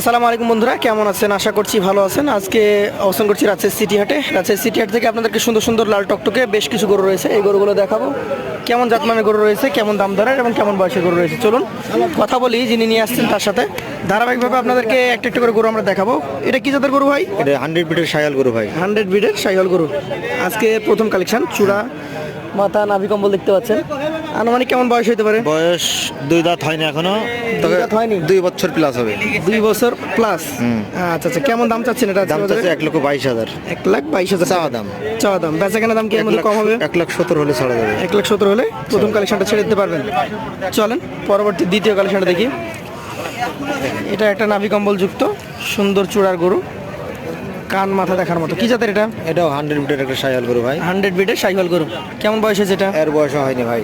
আসসালামু আলাইকুম বন্ধুরা কেমন আছেন? আশা করছি ভালো আছেন। আজকে অবস্থান করছি রাজশাহী সিটি হাটে। রাজশাহী সিটি হাট থেকে আপনাদেরকে সুন্দর সুন্দর লাল টকটকে বেশ কিছু গরু রয়েছে। এই গরুগুলো দেখাবো। কেমন জাতমানের গরু রয়েছে কেমন দাম দরের এবং কেমন বয়সের গরু রয়েছে? চলুন কথা বলি যিনি নিয়ে আসছেন তার সাথে। ধারাবাহিকভাবে আপনাদেরকে একটা একটা করে গরু আমরা দেখাবো। এটা কি জাতের গরু ভাই? এটা হান্ড্রেড বিটের সায়াল গরু ভাই। হান্ড্রেড বিডের সাইহল গরু। আজকে প্রথম কালেকশন চূড়া মাথা নাভি কম্বল দেখতে পাচ্ছেন। আনুমানিক কেমন বয়স হতে পারে? বয়স দুই দাঁত হয়নি এখনও। তবে দাঁত হয়নি? দুই বছর প্লাস হবে। দুই বছর প্লাস আচ্ছা আচ্ছা কেমন দাম চাচ্ছেন এটা দাম চাচ্ছে এক লক্ষ বাইশ হাজার। এক লাখ বাইশ হাজার। চাওয়া দাম। চাওয়া দাম। বেচা কেনা দাম কি এর এক মধ্যে কম হবে? এক লাখ সত্তর হলে ছাড়া যাবে। এক লাখ সত্তর হলে প্রথম কালেকশনটা ছেড়ে দিতে পারবেন। চলেন পরবর্তী দ্বিতীয় কালেকশনটা দেখি। এটা একটা নাভি কম্বল যুক্ত সুন্দর চূড়ার গরু। কান মাথা দেখার মতো। কি জাতের এটা? এটাও হান্ড্রেড বিটের একটা সায়াল গরু ভাই। হান্ড্রেড বিটের সাইকেল গরু। কেমন বয়স হয়েছে এটা? এর বয়স হয়নি ভাই।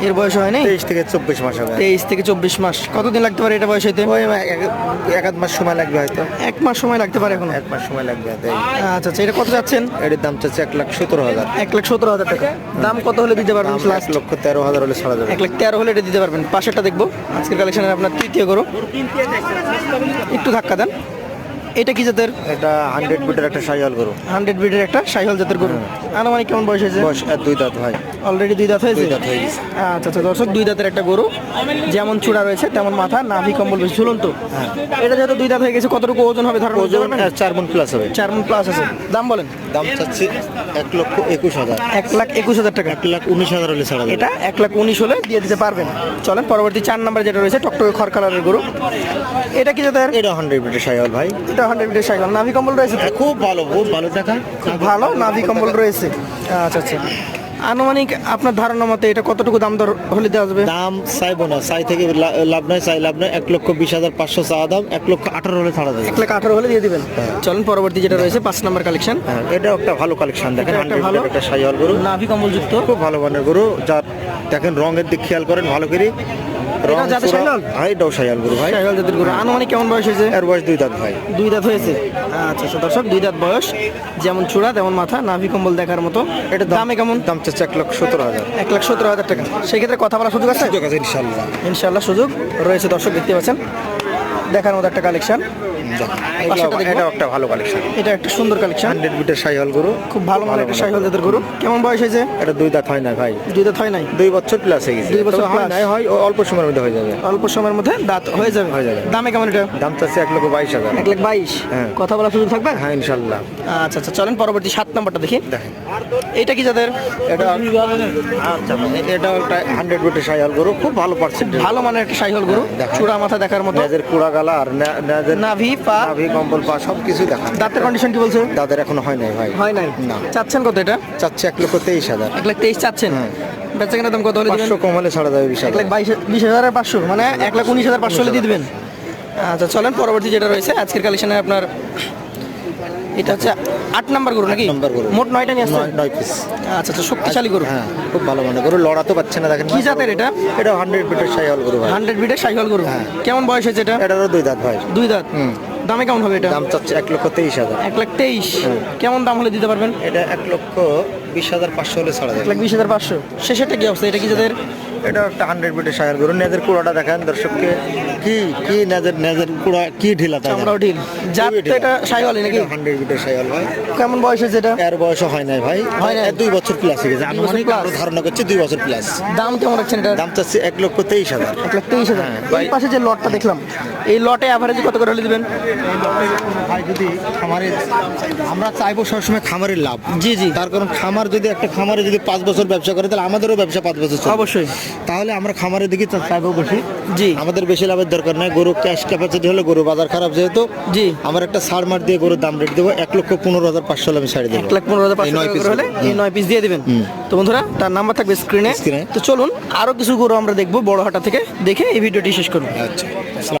এর বয়স হয়নি? তেইশ থেকে চব্বিশ মাস হবে। তেইশ থেকে চব্বিশ মাস। কতদিন লাগতে পারে এটা বয়স হইতে? এক- এক আধ মাস সময় লাগবে হয়তো। এক মাস সময় লাগতে পারে এখন? এক মাস সময় লাগবে। আচ্ছা আচ্ছা এটা কত যাচ্ছেন? এটার দাম চাচ্ছে এক লাখ সতেরো হাজার। এক লাখ সতেরো হাজার টাকা। দাম কত হলে দিতে পারবেন এক লক্ষ তেরো হাজার হলে ছাড়া যাবে। এক লাখ তেরো হলে এটা দিতে পারবেন। পাশেরটা দেখব। আজকের কালেকশনের আপনার তৃতীয় গরু। একটু ধাক্কা দেন। এটা কি জাতের? এটা হান্ড্রেড বিটের একটা সায়াল গরু। হান্ড্রেড ব্রিডের একটা সাইহল জাতের গরু। আনুমানিক কেমন বয়স হয়েছে? বয়স দুই দাঁত ভাই। অলরেডি দুই দাঁত হয়েছে? দুই দাঁত হয়ে গেছে। আচ্ছা আচ্ছা দর্শক দুই দাঁতের একটা গরু। যেমন চূড়া রয়েছে তেমন মাথা নাভি কম্বল বেশি ঝুলন্ত। এটা যেহেতু দুই দাঁত হয়ে গেছে কতটুকু ওজন হবে ধরুন ওজন চার মন প্লাস হবে। চার মন প্লাস আছে। দাম বলেন? দাম চাচ্ছি এক লক্ষ একুশ হাজার। এক লাখ একুশ হাজার টাকা। এক লাখ উনিশ হাজার হলে ছাড়া এটা এক লাখ উনিশ হলে দিয়ে দিতে পারবেন। চলেন পরবর্তী চার নাম্বার যেটা রয়েছে টকটকে খড় কালারের গরু। এটা কি জাতের? এটা হান্ড্রেড বিটের সায়াল ভাই। এটা হান্ড্রেড মিটার সাইকেল নাভি কম্বল রয়েছে খুব ভালো খুব ভালো দেখা। খুব ভালো নাভি কম্বল রয়েছে। আচ্ছা আচ্ছা। আনুমানিক আপনার ধারণা মতে এটা কতটুকু দাম দর হলে দেওয়া যাবে? দাম চাইব না চাই থেকে লাভ নয় চাই লাভ নয় এক লক্ষ বিশ হাজার পাঁচশো চাওয়া দাম এক লক্ষ আঠারো হলে ছাড়া যাবে। এক লাখ আঠারো হলে দিয়ে দিবেন। চলেন পরবর্তী যেটা রয়েছে পাঁচ নাম্বার কালেকশন হ্যাঁ এটাও একটা ভালো কালেকশন দেখেন একটা ভালো। একটা সাইয়াল গরু। নাভি কম্বল যুক্ত। খুব ভালো মানের গরু যার দেখেন রঙের দিক খেয়াল করেন ভালো করে। জাতে? হ্যাঁ এটাও গরু ভাই। সাইকেল জাতের গরু। আনুমানিক কেমন বয়স হয়েছে? এর বয়স দুই দাঁত ভাই। দুই দাঁত হয়েছে? আচ্ছা আচ্ছা দর্শক দুই দাঁত বয়স। যেমন চূড়া তেমন মাথা। নাভি কম্বল দেখার মতো। এটা দামে কেমন? দাম চাচ্ছে এক লক্ষ সতেরো হাজার। এক লাখ সতেরো হাজার টাকা। সেক্ষেত্রে কথা বলার সুযোগ আছে? সুযোগ আছে ইনশাল্লাহ। ইনশাল্লাহ সুযোগ রয়েছে দর্শক দেখতে পাচ্ছেন। দেখার মতো একটা কালেকশন। এটাও একটা ভালো কালেকশন এটা একটা সুন্দর কালেকশন হান্ড্রেড বিটের সাইয়াল গরু। খুব ভালো মানের একটা সাইকেল জাতের গরু। কেমন বয়স হয়েছে? এটা দুই দাঁত হয় না ভাই। দুই দাঁত হয় নাই? দুই বছর প্লাস হয়ে গেছে। দুই বছর হয় নাই হয় অল্প সময়ের মধ্যে হয়ে যাবে। অল্প সময়ের মধ্যে দাঁত হয়ে যাবে। হয়ে যাবে। দামে কেমন এটা? দাম চাচ্ছে এক লক্ষ বাইশ হাজার। এক লাখ বাইশ? হ্যাঁ। কথা বলার সুযোগ থাকবে? হ্যাঁ ইনশাল্লাহ আচ্ছা আচ্ছা চলেন পরবর্তী সাত নম্বরটা দেখি। দেখেন। এটা কি যাদের এটা আচ্ছা এটা একটা হান্ড্রেড বিটের সাইয়াল গরু। খুব ভালো পার্সেন্ট ভালো মানের একটা সাইকেল গরু। দেখান। চূড়া মাথা দেখার মতো। কুড়া নে- নাভি পা? নাভি কম্বল পা সব কিছু দেখা দাঁতের কন্ডিশন কি বলছে? দাঁতের এখনও হয় নাই ভাই। হয় নাই? না। চাচ্ছেন কত এটা? চাচ্ছে এক লক্ষ তেইশ হাজার। এক লাখ তেইশ চাচ্ছেন? হ্যাঁ। বেচা কেনার দাম কত হলে পাঁচশো কম হলে ছাড়া যাবে বিশ এক লাখ বাইশ বিশ হাজার পাঁচশো মানে এক লাখ উনিশ হাজার পাঁচশো হলে দিয়ে দিবেন। আচ্ছা চলেন পরবর্তী যেটা রয়েছে আজকের কালেকশনে আপনার এটা হচ্ছে আট নাম্বার গরু নাকি? নাম্বার গরু। মোট নয়টা নিয়ে আসছে? নয় পিস আচ্ছা আচ্ছা শক্তিশালী গরু। হ্যাঁ খুব ভালো মানে। গরু লড়াতে পারছে না দেখেন। কি জাতের এটা? এটা হান্ড্রেড বিটের সাইয়াল গরু ভাই। হান্ড্রেড বিটের সাইকেল গরু। হ্যাঁ। কেমন বয়স হয়েছে এটা? এটারও দুই দাঁত ভাই। দুই দাঁত? হুম। দামে কেমন হবে এটা? দাম চাচ্ছে এক লক্ষ তেইশ হাজার। এক লাখ তেইশ। কেমন দাম হলে দিতে পারবেন? এটা এক লক্ষ বিশ হাজার পাঁচশো হলে ছাড়া এক লাখ বিশ হাজার পাঁচশো। শেষেরটা কি অবস্থা? এটা কি যাদের এটা একটা হান্ড্রেড মিটার সাগর। গরু নেজের কুড়াটা দেখেন দর্শককে কি কি নেজের নেজের কুড়া কি ঢিলা তাই আমরাও ঢিল। জাতটা এটা সাইওয়াল নাকি? হান্ড্রেড মিটার সাইওয়াল ভাই। কেমন বয়স হয়েছে এটা? এর বয়স হয় নাই ভাই। হয় না দুই বছর প্লাস হয়ে গেছে। আনুমানিক। আমরা ধারণা করছি দুই বছর প্লাস দাম কেমন রাখছেন এটা দাম চাচ্ছে এক লক্ষ তেইশ হাজার। এক লক্ষ তেইশ হাজার। হ্যাঁ, পাশে যে লটটা দেখলাম এই লটে অ্যাভারেজ কত করে হলে দিবেন? যদি খামারে আমরা চাইব সবসময় খামারের লাভ। জি জি। তার কারণ খামার যদি একটা খামারে যদি পাঁচ বছর ব্যবসা করে তাহলে আমাদেরও ব্যবসা পাঁচ বছর অবশ্যই। তাহলে আমরা খামারের দিকে চাইব বেশি। জি। আমাদের বেশি লাভের দরকার নাই। গরু ক্যাশ ক্যাপাসিটি হলে গরু বাজার খারাপ যেহেতু। জি। আমার একটা সার মার দিয়ে গরুর দাম রেট দেবো। এক লক্ষ পনেরো হাজার পাঁচশো হলে আমি ছাড়ি দেবো। এক লাখ পনেরো হাজার পাঁচশো হলে এই নয় পিস দিয়ে দেবেন। তো বন্ধুরা তার নাম্বার থাকবে স্ক্রিনে তো চলুন আরও কিছু গরু আমরা দেখব বড় হাটা থেকে। দেখে এই ভিডিওটি শেষ করুন আচ্ছা।